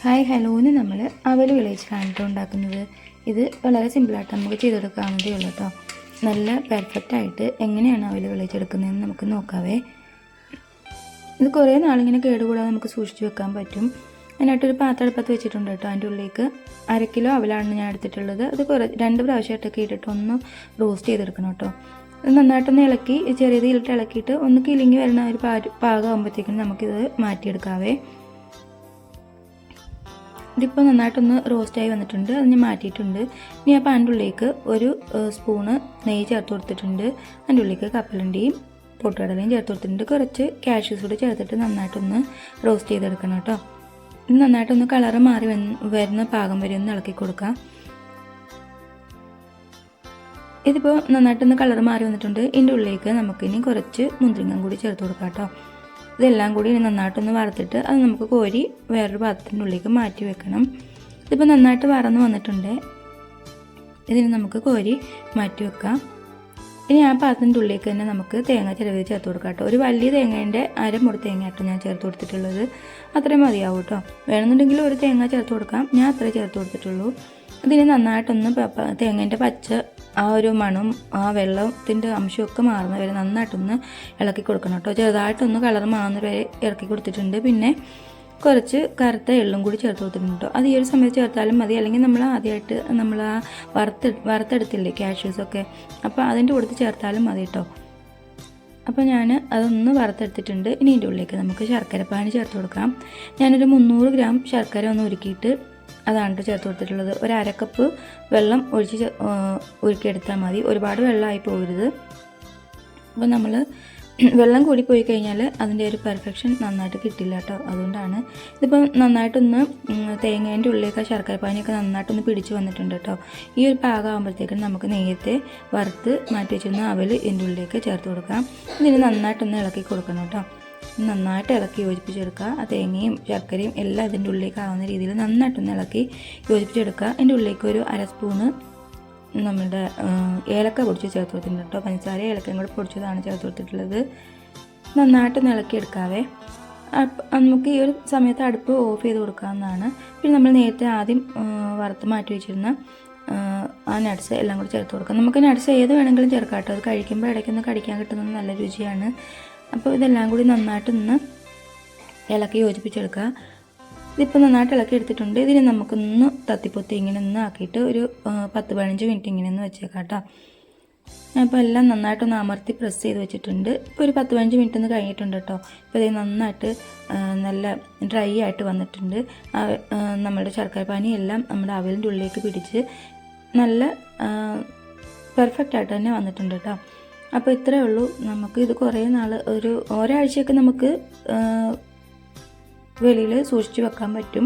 Hi ഹലോന്ന് നമ്മൾ അവൽ വിളയിച്ചിട്ടാണ് കേട്ടോ ഉണ്ടാക്കുന്നത്. ഇത് വളരെ സിമ്പിളായിട്ട് നമുക്ക് ചെയ്തെടുക്കാവുന്നതേ ഉള്ളൂ കേട്ടോ നല്ല പെർഫെക്റ്റായിട്ട് എങ്ങനെയാണ് അവൽ വിളയിച്ചെടുക്കുന്നതെന്ന് നമുക്ക് നോക്കാവേ. ഇത് കുറേ നാളിങ്ങനെ കേടുകൂടാതെ നമുക്ക് സൂക്ഷിച്ച് വെക്കാൻ പറ്റും. അതിനായിട്ടൊരു പാത്രടുപ്പത്ത് വെച്ചിട്ടുണ്ട് കേട്ടോ അതിന്റെ ഉള്ളിലേക്ക് അര കിലോ അവലാണ് ഞാൻ എടുത്തിട്ടുള്ളത്. അത് കുറേ രണ്ട് പ്രാവശ്യമായിട്ടൊക്കെ ഇട്ടിട്ട് ഒന്ന് റോസ്റ്റ് ചെയ്തെടുക്കണം കേട്ടോ നന്നായിട്ടൊന്ന് ഇളക്കി ചെറിയ തീയിലിട്ട് ഇളക്കിയിട്ട് ഒന്ന് കിളിങ്ങി വരുന്ന ഒരു പാകമാകുമ്പോഴത്തേക്കും നമുക്കിത് മാറ്റിയെടുക്കാവേ. ഇതിപ്പോൾ നന്നായിട്ടൊന്ന് റോസ്റ്റായി വന്നിട്ടുണ്ട് അത് ഞാൻ മാറ്റിയിട്ടുണ്ട്. ഇനി അപ്പോൾ അതിന്റെ ഉള്ളിലേക്ക് ഒരു സ്പൂണ് നെയ്യ് ചേർത്ത് കൊടുത്തിട്ടുണ്ട്. അതിന്റെ ഉള്ളിലേക്ക് കപ്പലണ്ടിയും പൊട്ടുകടലയും ചേർത്ത് കൊടുത്തിട്ടുണ്ട്. കുറച്ച് കാഷ്യൂസ് കൂടി ചേർത്തിട്ട് നന്നായിട്ടൊന്ന് റോസ്റ്റ് ചെയ്തെടുക്കണം കേട്ടോ. ഇത് നന്നായിട്ടൊന്ന് കളറ് മാറി വരുന്ന പാകം വരെ ഒന്ന് ഇളക്കി കൊടുക്കാം. ഇതിപ്പോൾ നന്നായിട്ടൊന്ന് കളർ മാറി വന്നിട്ടുണ്ട്. ഇതിന്റെ ഉള്ളിലേക്ക് നമുക്കിനി കുറച്ച് മുന്തിരിങ്ങം കൂടി ചേർത്ത് കൊടുക്കാം കേട്ടോ. ഇതെല്ലാം കൂടി ഇനി നന്നായിട്ടൊന്ന് വറുത്തിട്ട് അത് നമുക്ക് കോരി വേറൊരു പാത്രത്തിന്റെ ഉള്ളിലേക്ക് മാറ്റി വെക്കണം. ഇതിപ്പോൾ നന്നായിട്ട് വറന്ന് വന്നിട്ടുണ്ട്. ഇതിന് നമുക്ക് കോരി മാറ്റി വെക്കാം. ഇനി ആ പാത്രത്തിന്റെ ഉള്ളിലേക്ക് തന്നെ നമുക്ക് തേങ്ങ ചിലവ് ചേർത്ത് കൊടുക്കാം കേട്ടോ. ഒരു വലിയ തേങ്ങേന്റെ അരമുറി തേങ്ങ കേട്ടോ ഞാൻ ചേർത്ത് കൊടുത്തിട്ടുള്ളത്. അത്രയും മതിയാവും കേട്ടോ. വേണമെന്നുണ്ടെങ്കിൽ ഒരു തേങ്ങ ചേർത്ത് കൊടുക്കാം. ഞാൻ അത്രേ ചേർത്ത് കൊടുത്തിട്ടുള്ളൂ. ഇതിന് നന്നായിട്ടൊന്ന് തേങ്ങേന്റെ പച്ച ആ ഒരു മണം ആ വെള്ളത്തിന്റെ അംശമൊക്കെ മാറുന്ന വരെ നന്നായിട്ടൊന്ന് ഇളക്കി കൊടുക്കണം കേട്ടോ. ചെറുതായിട്ടൊന്ന് കളർ മാറുന്ന വരെ ഇറക്കി കൊടുത്തിട്ടുണ്ട്. പിന്നെ കുറച്ച് കറുത്ത എള്ളും കൂടി ചേർത്ത് കൊടുത്തിട്ടുണ്ട് കേട്ടോ. അത് ഈ ഒരു സമയത്ത് ചേർത്താലും മതി. അല്ലെങ്കിൽ നമ്മൾ ആദ്യമായിട്ട് നമ്മൾ ആ വറുത്ത് വറുത്തെടുത്തില്ലേ കാഷ്യൂസൊക്കെ അപ്പോൾ അതിന്റെ കൂടെ ചേർത്താലും മതി കേട്ടോ. അപ്പോൾ ഞാൻ അതൊന്ന് വറുത്തെടുത്തിട്ടുണ്ട്. ഇനി ഇതിന്റെ ഉള്ളിലേക്ക് നമുക്ക് ശർക്കര പാനി ചേർത്ത് കൊടുക്കാം. ഞാനൊരു മുന്നൂറ് ഗ്രാം ശർക്കര ഒന്ന് ഉരുക്കിയിട്ട് അതാണ് ചേർത്ത് കൊടുത്തിട്ടുള്ളത്. ഒരു അരക്കപ്പ് വെള്ളം ഒഴിച്ച് ഉരുക്കിയെടുത്താൽ മതി. ഒരുപാട് വെള്ളമായി പോകരുത്. അപ്പോൾ നമ്മൾ വെള്ളം കൂടി പോയി കഴിഞ്ഞാൽ അതിന്റെ ഒരു പെർഫെക്ഷൻ നന്നായിട്ട് കിട്ടില്ല കേട്ടോ അതുകൊണ്ടാണ്. ഇതിപ്പം നന്നായിട്ടൊന്ന് തേങ്ങേന്റെ ഉള്ളിലേക്ക് ശർക്കര പാനിയൊക്കെ നന്നായിട്ടൊന്ന് പിടിച്ച് വന്നിട്ടുണ്ട് കേട്ടോ ഈ ഒരു പാകം ആകുമ്പോഴത്തേക്കും നമുക്ക് നേരത്തെ വറുത്ത് മാറ്റി വെച്ചിരുന്ന അവൽ ഇതിന്റെ ഉള്ളിലേക്ക് ചേർത്ത് കൊടുക്കാം. ഇതിന് നന്നായിട്ടൊന്ന് ഇളക്കി കൊടുക്കണം കേട്ടോ നന്നായിട്ട് ഇളക്കി യോജിപ്പിച്ചെടുക്കുക. ആ തേങ്ങയും ശർക്കരയും എല്ലാം അതിന്റെ ഉള്ളിലേക്ക് ആവുന്ന രീതിയിൽ നന്നായിട്ടൊന്ന് ഇളക്കി യോജിപ്പിച്ചെടുക്കുക. അതിന്റെ ഉള്ളിലേക്ക് ഒരു അര സ്പൂണ് നമ്മുടെ ഏലക്ക പൊടിച്ച് ചേർത്ത് കൊടുത്തിട്ടുണ്ട് കേട്ടോ. പഞ്ചസാര ഏലക്കയും കൂടെ പൊടിച്ചതാണ് ചേർത്ത് കൊടുത്തിട്ടുള്ളത് നന്നായിട്ട് ഇളക്കിയെടുക്കാവേ. നമുക്ക് ഈ ഒരു സമയത്ത് അടുപ്പ് ഓഫ് ചെയ്ത് കൊടുക്കാവുന്നതാണ്. പിന്നെ നമ്മൾ നേരത്തെ ആദ്യം വറുത്ത് മാറ്റി വെച്ചിരുന്ന ആ, ആ നട്ട്സ് എല്ലാം കൂടി ചേർത്ത് കൊടുക്കാം നമുക്ക് നട്ട്സ് ഏത് വേണമെങ്കിലും ചേർക്കാം കേട്ടോ. അത് കഴിക്കുമ്പോൾ ഇടയ്ക്കൊന്ന് കടിക്കാൻ കിട്ടുന്നത് നല്ല രുചിയാണ്. അപ്പോൾ ഇതെല്ലാം കൂടി നന്നായിട്ടൊന്ന് ഇളക്കി യോജിപ്പിച്ചെടുക്കുക. ഇതിപ്പോൾ നന്നായിട്ട് ഇളക്കി എടുത്തിട്ടുണ്ട്. ഇതിന് നമുക്കൊന്ന് തത്തിപ്പൊത്തി ഇങ്ങനെ ഒന്ന് ആക്കിയിട്ട് ഒരു പത്ത് പതിനഞ്ച് മിനിറ്റ് ഇങ്ങനെ ഒന്ന് വെച്ചേക്കാം കേട്ടോ. അപ്പോൾ എല്ലാം നന്നായിട്ടൊന്ന് അമർത്തി പ്രസ് ചെയ്ത് വെച്ചിട്ടുണ്ട്. ഇപ്പോൾ ഒരു പത്ത് പതിനഞ്ച് മിനിറ്റ് ഒന്ന് കഴിഞ്ഞിട്ടുണ്ട് കേട്ടോ. ഇപ്പോൾ ഇത് നന്നായിട്ട് നല്ല ഡ്രൈ ആയിട്ട് വന്നിട്ടുണ്ട്. നമ്മുടെ ശർക്കര പാനി എല്ലാം നമ്മുടെ അവലിന്റെ ഉള്ളിലേക്ക് പിടിച്ച് നല്ല പെർഫെക്റ്റ് ആയിട്ട് തന്നെ വന്നിട്ടുണ്ട് കേട്ടോ. അപ്പോൾ ഇത്രയേ ഉള്ളൂ. നമുക്ക് ഇത് കുറേ നാൾ ഒരു ഒരാഴ്ചയൊക്കെ നമുക്ക് വെളിയിൽ സൂക്ഷിച്ച് വെക്കാൻ പറ്റും.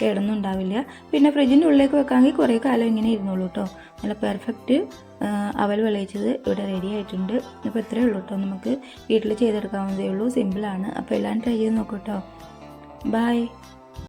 കേടൊന്നും ഉണ്ടാവില്ല പിന്നെ ഫ്രിഡ്ജിന്റെ ഉള്ളിലേക്ക് വെക്കാമെങ്കിൽ കുറേ കാലം ഇങ്ങനെ ഇരുന്നോളൂ കേട്ടോ നല്ല പെർഫെക്റ്റ് അവൽ വിളയിച്ചത് ഇവിടെ റെഡി ആയിട്ടുണ്ട്. അപ്പോൾ ഇത്രയേ ഉള്ളൂ കേട്ടോ നമുക്ക് വീട്ടിൽ ചെയ്തെടുക്കാവുന്നതേ ഉള്ളൂ. സിമ്പിളാണ്. അപ്പോൾ എല്ലാം ട്രൈ ചെയ്ത് നോക്കൂ കേട്ടോ ബായ്